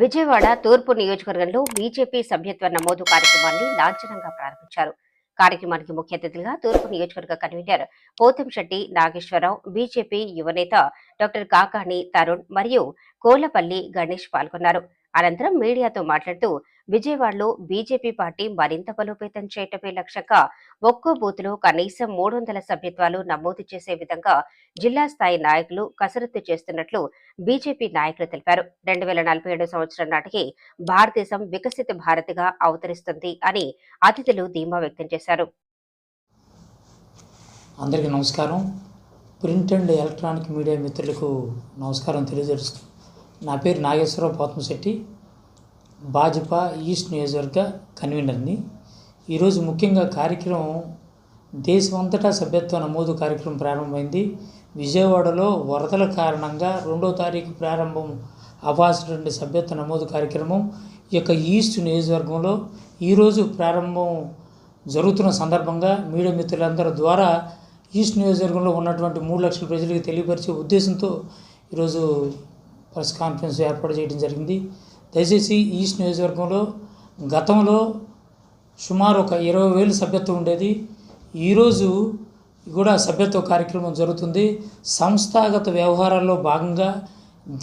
విజయవాడ తూర్పు నియోజకవర్గంలో బీజేపీ సభ్యత్వ నమోదు కార్యక్రమాన్ని లాంఛనంగా ప్రారంభించారు. కార్యక్రమానికి ముఖ్య అతిథిగా తూర్పు నియోజకవర్గ కన్వీనర్ పోతంశెట్టి నాగేశ్వరరావు బీజేపీ యువనేత డాక్టర్ కాకాణి తరుణ్ మరియు కోలపల్లి గణేష్ పాల్గొన్నారు. అనంతరం మీడియాతో మాట్లాడుతూ విజయవాడలో బీజేపీ పార్టీ మరింత బలోపేతం చేయటమే లక్ష్యంగా ఒక్కో బూత్లో కనీసం మూడు వందల సభ్యత్వాలు నమోదు చేసే విధంగా జిల్లా స్థాయి నాయకులు కసరత్తు చేస్తున్నట్లు బీజేపీ నాయకులు తెలిపారు. రెండు వేల నలభై ఏడు సంవత్సరం నాటికి భారతదేశం వికసిత భారత్గా అవతరిస్తుంది అని అతిథులు ధీమా వ్యక్తం చేశారు. అందరికీ నమస్కారం. ప్రింట్ అండ్ ఎలక్ట్రానిక్ మీడియా మిత్రులకు నమస్కారం. తెలియజేస్తుంది నా పేరు నాగేశ్వరరావు పోతంశెట్టి భాజపా ఈస్ట్ నియోజకవర్గ కన్వీనర్ని ఈరోజు ముఖ్యంగా కార్యక్రమం దేశమంతటా సభ్యత్వ నమోదు కార్యక్రమం ప్రారంభమైంది. విజయవాడలో వరదల కారణంగా రెండో తారీఖు ప్రారంభం అవ్వాల్సినటువంటి సభ్యత్వ నమోదు కార్యక్రమం ఈ యొక్క ఈస్ట్ నియోజకవర్గంలో ఈరోజు ప్రారంభం జరుగుతున్న సందర్భంగా మీడియా మిత్రులందరి ద్వారా ఈస్ట్ నియోజకవర్గంలో ఉన్నటువంటి మూడు లక్షల ప్రజలకు తెలియపరిచే ఉద్దేశంతో ఈరోజు ప్రెస్ కాన్ఫరెన్స్ ఏర్పాటు చేయడం జరిగింది. దయచేసి ఈస్ట్ నియోజకవర్గంలో గతంలో సుమారు ఒక ఇరవై వేలు సభ్యత్వం ఉండేది. ఈరోజు కూడా సభ్యత్వ కార్యక్రమం జరుగుతుంది. సంస్థాగత వ్యవహారాల్లో భాగంగా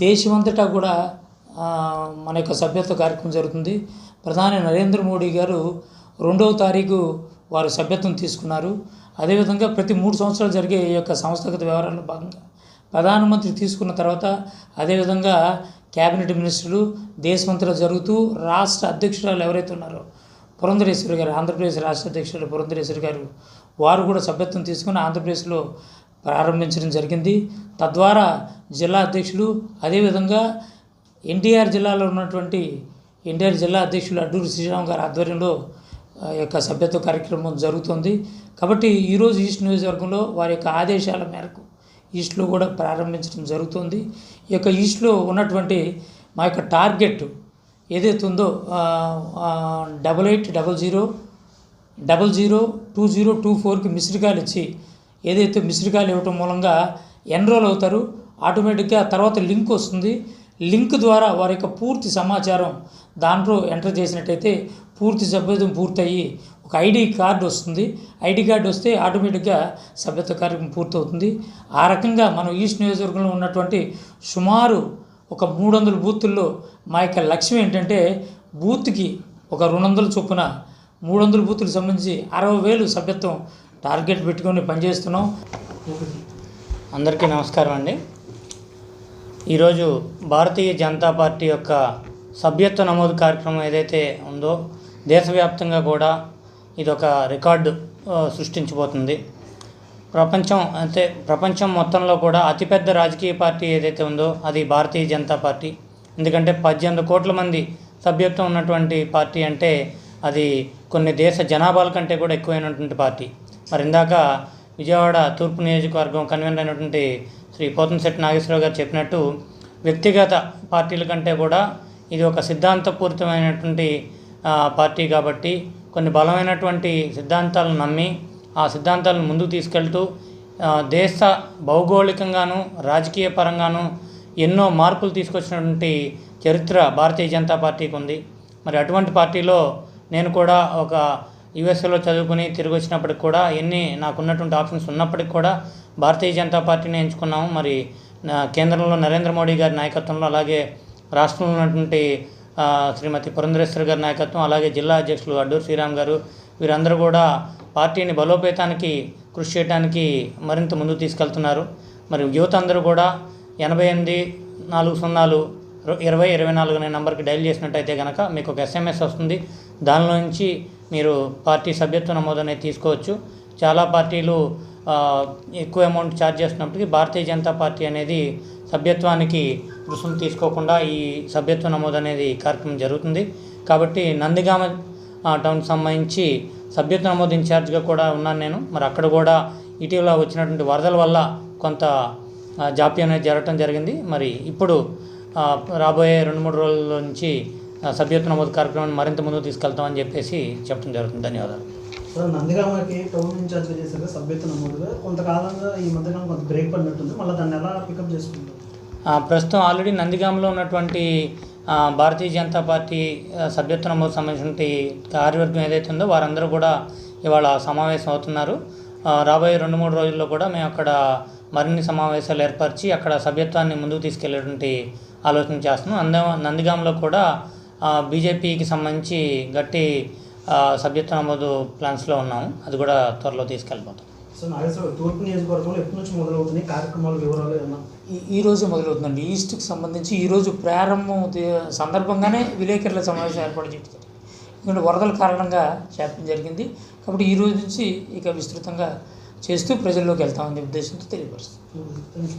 దేశమంతటా కూడా మన యొక్క సభ్యత్వ కార్యక్రమం జరుగుతుంది. ప్రధాని నరేంద్ర మోడీ గారు రెండవ తారీఖు వారు సభ్యత్వం తీసుకున్నారు. అదేవిధంగా ప్రతి మూడు సంవత్సరాలు జరిగే ఈ యొక్క సంస్థాగత వ్యవహారాల్లో భాగంగా ప్రధానమంత్రి తీసుకున్న తర్వాత అదేవిధంగా క్యాబినెట్ మినిస్టర్లు దేశమంతలో జరుగుతూ రాష్ట్ర అధ్యక్షురాలు ఎవరైతే ఉన్నారో పురంధరేశ్వరి గారు ఆంధ్రప్రదేశ్ రాష్ట్ర అధ్యక్షులు పురంధరేశ్వరి గారు వారు కూడా సభ్యత్వం తీసుకుని ఆంధ్రప్రదేశ్లో ప్రారంభించడం జరిగింది. తద్వారా జిల్లా అధ్యక్షులు అదేవిధంగా ఎన్టీఆర్ జిల్లాలో ఉన్నటువంటి ఎన్టీఆర్ జిల్లా అధ్యక్షులు అడ్డూరు శ్రీరామ్ గారి ఆధ్వర్యంలో ఆ యొక్క సభ్యత్వ కార్యక్రమం జరుగుతుంది. కాబట్టి ఈరోజు ఈస్ట్ నియోజకవర్గంలో వారి యొక్క ఆదేశాల మేరకు ఈస్ట్లో కూడా ప్రారంభించడం జరుగుతుంది. ఈ యొక్క ఈస్ట్లో ఉన్నటువంటి మా యొక్క టార్గెట్ ఏదైతే ఉందో double eight double zero double zero two zero two ఫోర్కి మిస్డ్ కాల్ ఇచ్చి ఏదైతే మిస్డ్ కాల్ ఇవ్వటం మూలంగా ఎన్రోల్ అవుతారు ఆటోమేటిక్గా తర్వాత లింక్ వస్తుంది. లింక్ ద్వారా వారి యొక్క పూర్తి సమాచారం దాంట్లో ఎంటర్ చేసినట్టయితే పూర్తి సభ్యత్వం పూర్తయ్యి ఒక ఐడి కార్డు వస్తుంది. ఐడి కార్డు వస్తే ఆటోమేటిక్గా సభ్యత్వ కార్యక్రమం పూర్తవుతుంది. ఆ రకంగా మనం ఈస్ట్ నియోజకవర్గంలో ఉన్నటువంటి సుమారు ఒక మూడు వందల బూతుల్లో మా యొక్క లక్ష్యం ఏంటంటే బూత్కి ఒక రెండు వందల చొప్పున మూడు వందల బూతులకు సంబంధించి అరవై వేలు సభ్యత్వం టార్గెట్ పెట్టుకొని పనిచేస్తున్నాం. అందరికీ నమస్కారం అండి. ఈరోజు భారతీయ జనతా పార్టీ యొక్క సభ్యత్వ నమోదు కార్యక్రమం ఏదైతే ఉందో దేశవ్యాప్తంగా కూడా ఇది ఒక రికార్డు సృష్టించబోతుంది. ప్రపంచం అంటే ప్రపంచం మొత్తంలో కూడా అతిపెద్ద రాజకీయ పార్టీ ఏదైతే ఉందో అది భారతీయ జనతా పార్టీ. ఎందుకంటే పద్దెనిమిది కోట్ల మంది సభ్యత్వం ఉన్నటువంటి పార్టీ అంటే అది కొన్ని దేశ జనాభాల కంటే కూడా ఎక్కువైనటువంటి పార్టీ. మరి ఇందాక విజయవాడ తూర్పు నియోజకవర్గం కన్వీనర్ అయినటువంటి శ్రీ పోతంశెట్టి నాగేశ్వరరావు గారు చెప్పినట్టు వ్యక్తిగత పార్టీల కంటే కూడా ఇది ఒక సిద్ధాంతపూరితమైనటువంటి పార్టీ కాబట్టి కొన్ని బలమైనటువంటి సిద్ధాంతాలను నమ్మి ఆ సిద్ధాంతాలను ముందుకు తీసుకెళ్తూ దేశ భౌగోళికంగాను రాజకీయ పరంగాను ఎన్నో మార్పులు తీసుకొచ్చినటువంటి చరిత్ర భారతీయ జనతా పార్టీకి ఉంది. మరి అటువంటి పార్టీలో నేను కూడా ఒక యుఎస్ఏలో చదువుకుని తిరిగి వచ్చినప్పటికి కూడా ఎన్ని నాకున్నటువంటి ఆప్షన్స్ ఉన్నప్పటికి కూడా భారతీయ జనతా పార్టీని ఎంచుకున్నాము. మరి కేంద్రంలో నరేంద్ర మోడీ గారి నాయకత్వంలో అలాగే రాష్ట్రంలో ఉన్నటువంటి శ్రీమతి పురంధరేశ్వరి గారి నాయకత్వం అలాగే జిల్లా అధ్యక్షులు అడ్డూరు శ్రీరామ్ గారు వీరందరూ కూడా పార్టీని బలోపేతానికి కృషి చేయడానికి మరింత ముందుకు తీసుకెళ్తున్నారు. మరి యువత అందరూ కూడా ఎనభై ఎనిమిది నాలుగు సున్నాలు ఇరవై ఇరవై నాలుగు అనే నెంబర్కి డైల్ చేసినట్టయితే కనుక మీకు ఒక ఎస్ఎంఎస్ వస్తుంది. దానిలో నుంచి మీరు పార్టీ సభ్యత్వ నమోదు అనేది తీసుకోవచ్చు. చాలా పార్టీలు ఎక్కువ అమౌంట్ ఛార్జ్ చేస్తున్నప్పటికీ భారతీయ జనతా పార్టీ అనేది సభ్యత్వానికి రుసుము తీసుకోకుండా ఈ సభ్యత్వ నమోదు అనేది కార్యక్రమం జరుగుతుంది. కాబట్టి నందిగామ టౌన్ టౌన్కి సంబంధించి సభ్యత్వ నమోదు ఇన్ఛార్జ్గా కూడా ఉన్నాను నేను. మరి అక్కడ కూడా ఇటీవల వచ్చినటువంటి వరదల వల్ల కొంత జాప్యం అనేది జరగటం జరిగింది. మరి ఇప్పుడు రాబోయే రెండు మూడు రోజుల నుంచి సభ్యత్వ నమోదు కార్యక్రమాన్ని మరింత ముందుకు తీసుకెళ్తామని చెప్పేసి చెప్పడం జరుగుతుంది. ధన్యవాదాలు. సార్ నందిగామకి టౌన్ ఇన్ఛార్జ్గా చేశారు సభ్యత నమోదుగా. కొంతకాలంగా ఈ మధ్యకాలం కొంత బ్రేక్ పడినట్టుంది. మళ్ళీ దాన్ని ఎలా పికప్ చేసుకుంటారు? ప్రస్తుతం ఆల్రెడీ నందిగామలో ఉన్నటువంటి భారతీయ జనతా పార్టీ సభ్యత్వ నమోదు సంబంధించిన కార్యవర్గం ఏదైతే ఉందో వారందరూ కూడా ఇవాళ సమావేశం అవుతున్నారు. రాబోయే రెండు మూడు రోజుల్లో కూడా మేము అక్కడ మరిన్ని సమావేశాలు ఏర్పరిచి అక్కడ సభ్యత్వాన్ని ముందుకు తీసుకెళ్ళేటువంటి ఆలోచన చేస్తున్నాం. అంద నందిగాంలో కూడా బీజేపీకి సంబంధించి గట్టి సభ్యత్వ నమోదు ప్లాన్స్లో ఉన్నాము అది కూడా త్వరలో తీసుకెళ్ళిపోతాం. సో నాగేశ్వర తూర్పు నియోజకవర్గంలో ఎప్పటి నుంచి మొదలవుతున్నాయి? కార్యక్రమాల వివరాలు ఏమన్నా? ఈ- రోజు మొదలవుతుందండి. ఈస్ట్కి సంబంధించి ఈరోజు ప్రారంభం సందర్భంగానే విలేకరుల సమావేశం ఏర్పాటు జరిగింది ఎందుకంటే వరదల కారణంగా చేపడం జరిగింది. కాబట్టి ఈ రోజు నుంచి ఇక విస్తృతంగా చేస్తూ ప్రజల్లోకి వెళ్తామనే ఉద్దేశంతో తెలియపరుస్తుంది